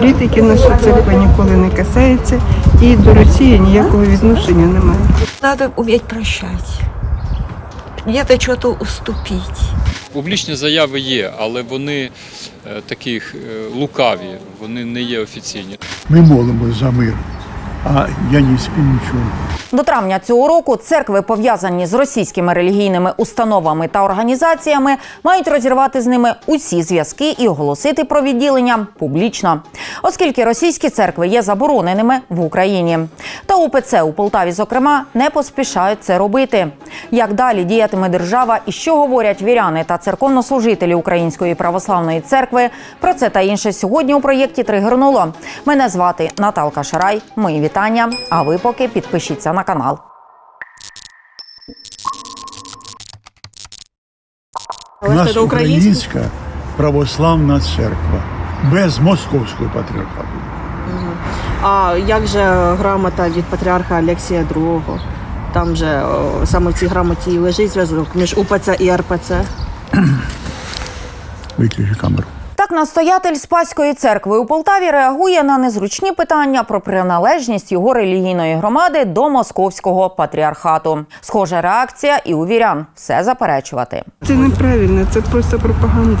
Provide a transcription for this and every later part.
Політики наша церква ніколи не касається і до Росії ніякого відношення немає. Треба уметь прощати, Где-то что-то уступіть. Публічні заяви є, але вони е, такі е, лукаві, вони не є офіційні. Ми молимося за мир, а я не спім нічого. До травня цього року церкви, пов'язані з російськими релігійними установами та організаціями, мають розірвати з ними усі зв'язки і оголосити про відділення публічно, оскільки російські церкви є забороненими в Україні. Та УПЦ у Полтаві, зокрема, не поспішають це робити. Як далі діятиме держава і що говорять віряни та церковнослужителі Української православної церкви? Про це та інше сьогодні у проєкті Тригернуло. Мене звати Наталка Шарай. Мої вітання. А ви поки підпишіться на канал. У нас українська православна церква без московського патріархату. А як же грамота від патріарха Олексія II? Там же о, саме в цій грамоті і лежить зв'язок між УПЦ і РПЦ. Виключи камеру. Так, настоятель Спаської церкви у Полтаві реагує на незручні питання про приналежність його релігійної громади до московського патріархату. Схожа реакція і у вірян все заперечувати. Це неправильно, це просто пропаганда.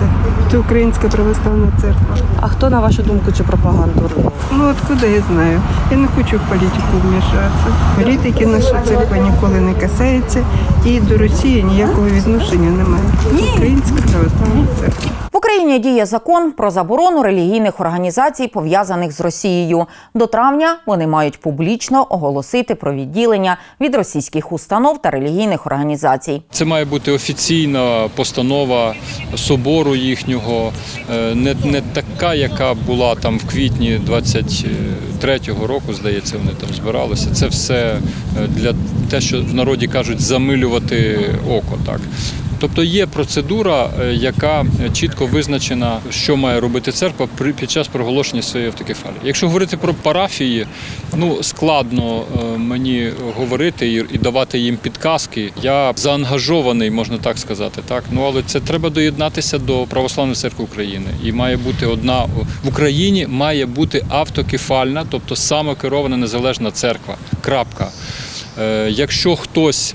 Це українська православна церква. А хто, на вашу думку, цю пропаганду робив? Ну от куди я знаю? Я не хочу в політику вмішатися. Політики наша церква ніколи не касається і до Росії ніякого відношення немає. Це українська православна церква. Україні діє закон про заборону релігійних організацій, пов'язаних з Росією. До травня вони мають публічно оголосити про відділення від російських установ та релігійних організацій. Це має бути офіційна постанова собору їхнього, е, не, не така, яка була там в квітні 23-го року, здається, вони там збиралися. Це все е, для те, що в народі кажуть, замилювати око. Так. Тобто є процедура, е, яка чітко визначена, що має робити церква під час проголошення своєї автокефалії. Якщо говорити про парафії, ну складно е, мені говорити і, давати їм підказки. Я заангажований, можна так сказати, так ну але це треба доєднатися до православної церкви України. І має бути одна в Україні має бути автокефальна, тобто самокерована незалежна церква. Крапка. Е, Якщо хтось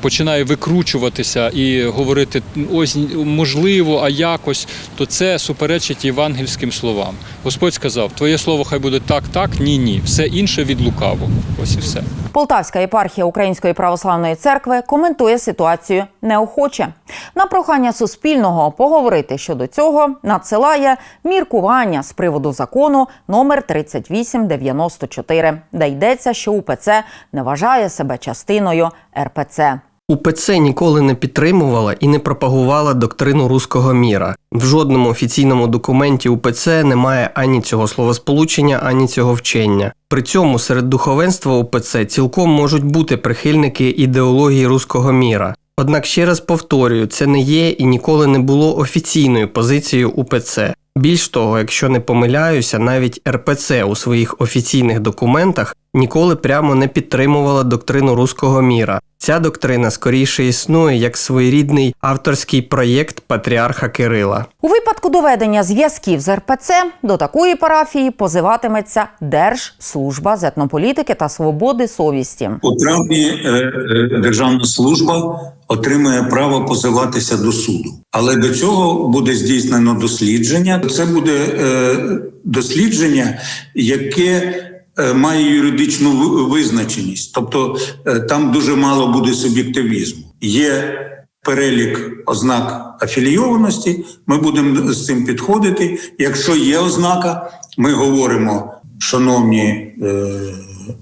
починає викручуватися і говорити ось можливо, а якось, то це суперечить євангельським словам. Господь сказав: Твоє слово хай буде так, так, ні, ні. Все інше від лукавого. Ось і все. Полтавська єпархія Української православної церкви коментує ситуацію неохоче. На прохання Суспільного поговорити щодо цього надсилає міркування з приводу закону номер 3894, де йдеться, що УПЦ не вважає себе частиною РПЦ. УПЦ ніколи не підтримувала і не пропагувала доктрину руського міра. В жодному офіційному документі УПЦ немає ані цього словосполучення, ані цього вчення. При цьому серед духовенства УПЦ цілком можуть бути прихильники ідеології руського міра. Однак ще раз повторюю, це не є і ніколи не було офіційною позицією УПЦ. Більш того, якщо не помиляюся, навіть РПЦ у своїх офіційних документах ніколи прямо не підтримувала доктрину руського міра. Ця доктрина скоріше існує як своєрідний авторський проєкт патріарха Кирила. У випадку доведення зв'язків з РПЦ до такої парафії позиватиметься Держслужба з етнополітики та свободи совісті. У травні е, е, державна служба отримує право позиватися до суду, але до цього буде здійснено дослідження. Це буде е, дослідження, яке має юридичну визначеність, тобто е, там дуже мало буде суб'єктивізму. Є перелік ознак афілійованості. Ми будемо з цим підходити. Якщо є ознака, ми говоримо, шановні е,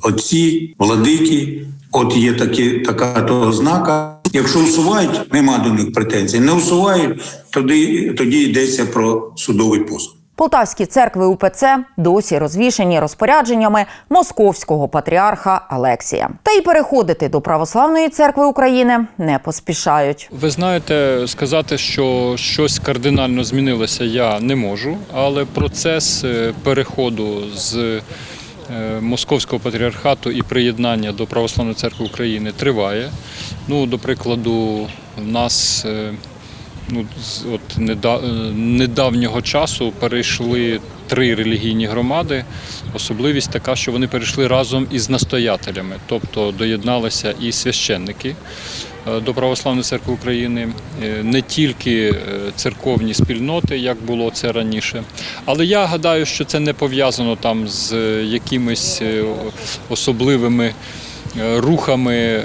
отці, владики, от є такі, така то ознака. Якщо усувають, нема до них претензій. Не усувають, тоді, тоді йдеться про судовий позов. Полтавські церкви УПЦ досі розвішені розпорядженнями московського патріарха Алексія. Та й переходити до православної церкви України не поспішають. Ви знаєте, сказати, що щось кардинально змінилося, я не можу, але процес е, переходу з е, московського патріархату і приєднання до Православної церкви України триває. Ну, до прикладу, в нас е, ну, з от е, недавнього часу перейшли три релігійні громади. Особливість така, що вони перейшли разом із настоятелями, тобто доєдналися і священники е, до Православної церкви України, е, не тільки церковні спільноти, як було це раніше. Але я гадаю, що це не пов'язано там з якимись особливими рухами е,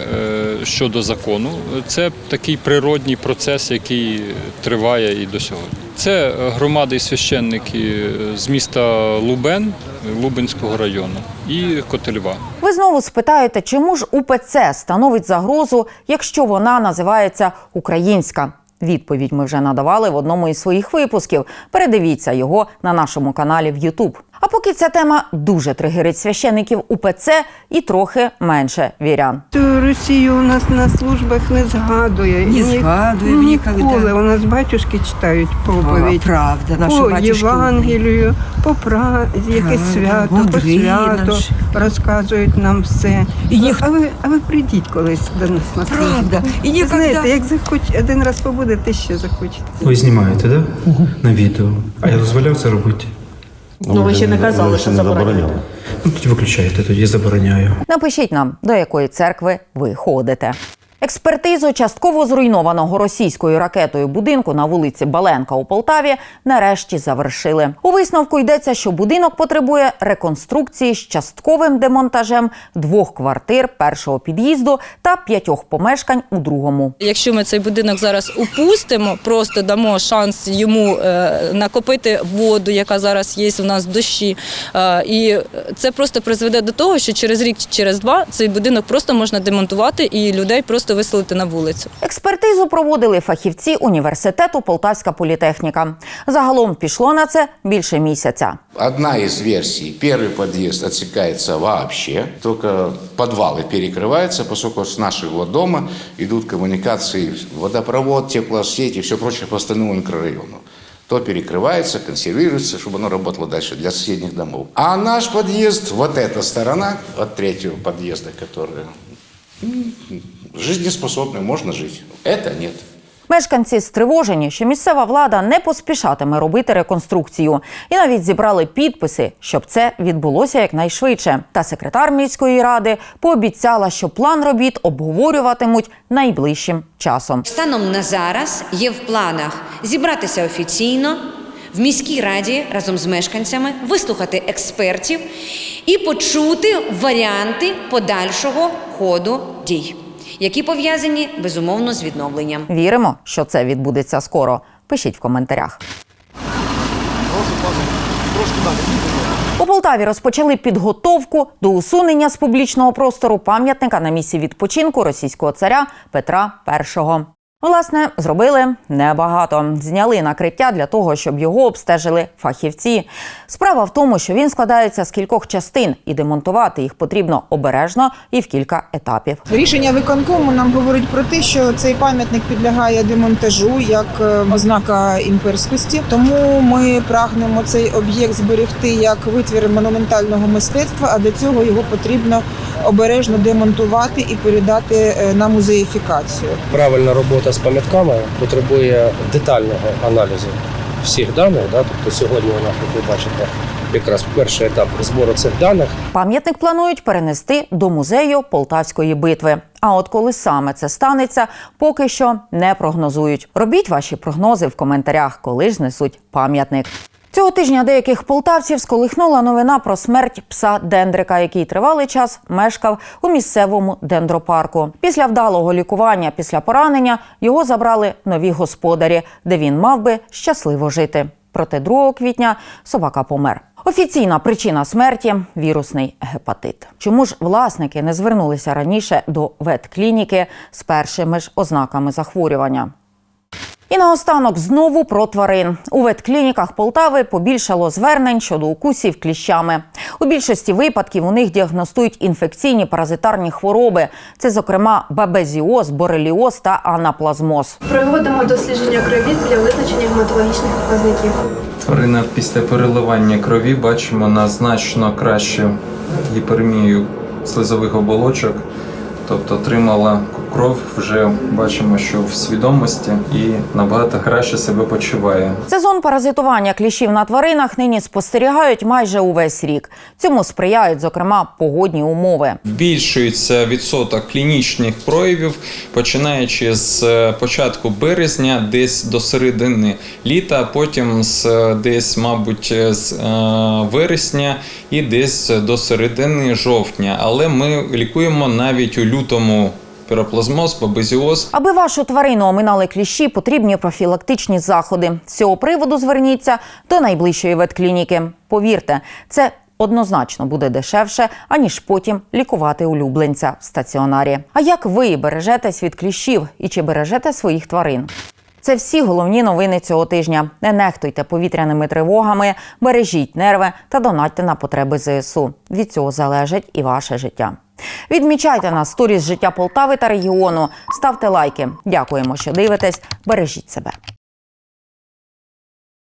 щодо закону. Це такий природній процес, який триває і до сьогодні. Це е, громади і священники е, з міста Лубен, Лубенського району і Котельва. Ви знову спитаєте, чому ж УПЦ становить загрозу, якщо вона називається українська? Відповідь ми вже надавали в одному із своїх випусків. Передивіться його на нашому каналі в Ютуб. А поки ця тема дуже тригерить священиків УПЦ і трохи менше вірян. Росію у нас на службах не згадує. Не Ні- згадуємо ніколи. ніколи. У нас батюшки читають проповідь. правда, наші по батюшки. Євангелію, по пра... якесь свято, по свято наші. розказують нам все. І ніхто- А ви, а ви прийдіть колись до нас на службу. Правда. І ніколи. Знаєте, як захоч... один раз побудете, ще захочете. Ви знімаєте, да? На відео. А я дозволяв це робити? Ну ви ще не казали, що забороняли. Ну тоді виключайте, тоді забороняю. Напишіть нам, до якої церкви ви ходите. Експертизу частково зруйнованого російською ракетою будинку на вулиці Баленка у Полтаві нарешті завершили. У висновку йдеться, що будинок потребує реконструкції з частковим демонтажем двох квартир першого під'їзду та п'ятьох помешкань у другому. Якщо ми цей будинок зараз упустимо, просто дамо шанс йому е, накопити воду, яка зараз є у нас в дощі, е, і це просто призведе до того, що через рік, через два цей будинок просто можна демонтувати і людей просто виселити на вулицю. Експертизу проводили фахівці університету Полтавська політехніка. Загалом пішло на це більше місяця. Одна из версий, первый подъезд отсекается вообще, только подвалы перекрываются, поскольку с нашего дома идут коммуникации, водопровод, теплосети и все прочее по остальному микрорайону. То перекрывается, консервируется, чтобы оно работало дальше для соседних домов. А наш подъезд, вот эта сторона от третьего подъезда, которая м, жизнеспособная, можно жить. Это нет. Мешканці стривожені, що місцева влада не поспішатиме робити реконструкцію, і навіть зібрали підписи, щоб це відбулося якнайшвидше. Та секретар міської ради пообіцяла, що план робіт обговорюватимуть найближчим часом. Станом на зараз є в планах зібратися офіційно в міській раді разом з мешканцями, вислухати експертів і почути варіанти подальшого ходу дій, які пов'язані безумовно з відновленням. Віримо, що це відбудеться скоро. Пишіть в коментарях. У Полтаві розпочали підготовку до усунення з публічного простору пам'ятника на місці відпочинку російського царя Петра І. Власне, зробили небагато. Зняли накриття для того, щоб його обстежили фахівці. Справа в тому, що він складається з кількох частин, і демонтувати їх потрібно обережно і в кілька етапів. Рішення виконкому нам говорить про те, що цей пам'ятник підлягає демонтажу як е, ознака імперськості. Тому ми прагнемо цей об'єкт зберегти як витвір монументального мистецтва. А для цього його потрібно обережно демонтувати і передати е, на музеїфікацію. Правильна робота з пам'ятками потребує детального аналізу всіх даних. Да? Тобто сьогодні у нас, як ви бачите, якраз перший етап збору цих даних. Пам'ятник планують перенести до музею Полтавської битви. А от коли саме це станеться, поки що не прогнозують. Робіть ваші прогнози в коментарях, коли ж знесуть пам'ятник. Цього тижня деяких полтавців сколихнула новина про смерть пса Дендрика, який тривалий час мешкав у місцевому дендропарку. Після вдалого лікування після поранення його забрали нові господарі, де він мав би щасливо жити. Проте 2 квітня собака помер. Офіційна причина смерті вірусний гепатит. Чому ж власники не звернулися раніше до ветклініки з першими ж ознаками захворювання? І наостанок знову про тварин. У ветклініках Полтави побільшало звернень щодо укусів кліщами. У більшості випадків у них діагностують інфекційні паразитарні хвороби. Це, зокрема, бабезіоз, бореліоз та анаплазмоз. Проводимо дослідження крові для визначення гематологічних показників. Тварина після переливання крові бачимо на значно кращу гіперемію слизових оболочок, тобто отримала кров вже бачимо, що в свідомості і набагато краще себе почуває. Сезон паразитування кліщів на тваринах нині спостерігають майже увесь рік. Цьому сприяють, зокрема, погодні умови. Збільшується відсоток клінічних проявів, починаючи з е, початку березня, десь до середини літа, а потім з е, десь, мабуть, з е, вересня і десь до середини жовтня. Але ми лікуємо навіть у лютому піроплазмоз, бабезіоз. Аби вашу тварину оминали кліщі, потрібні профілактичні заходи. З цього приводу зверніться до найближчої ветклініки. Повірте, це однозначно буде дешевше, аніж потім лікувати улюбленця в стаціонарі. А як ви бережетесь від кліщів і чи бережете своїх тварин? Це всі головні новини цього тижня. Не нехтуйте повітряними тривогами, бережіть нерви та донатьте на потреби ЗСУ. Від цього залежить і ваше життя. Відмічайте нас сторіс життя Полтави та регіону. Ставте лайки. Дякуємо, що дивитесь. Бережіть себе.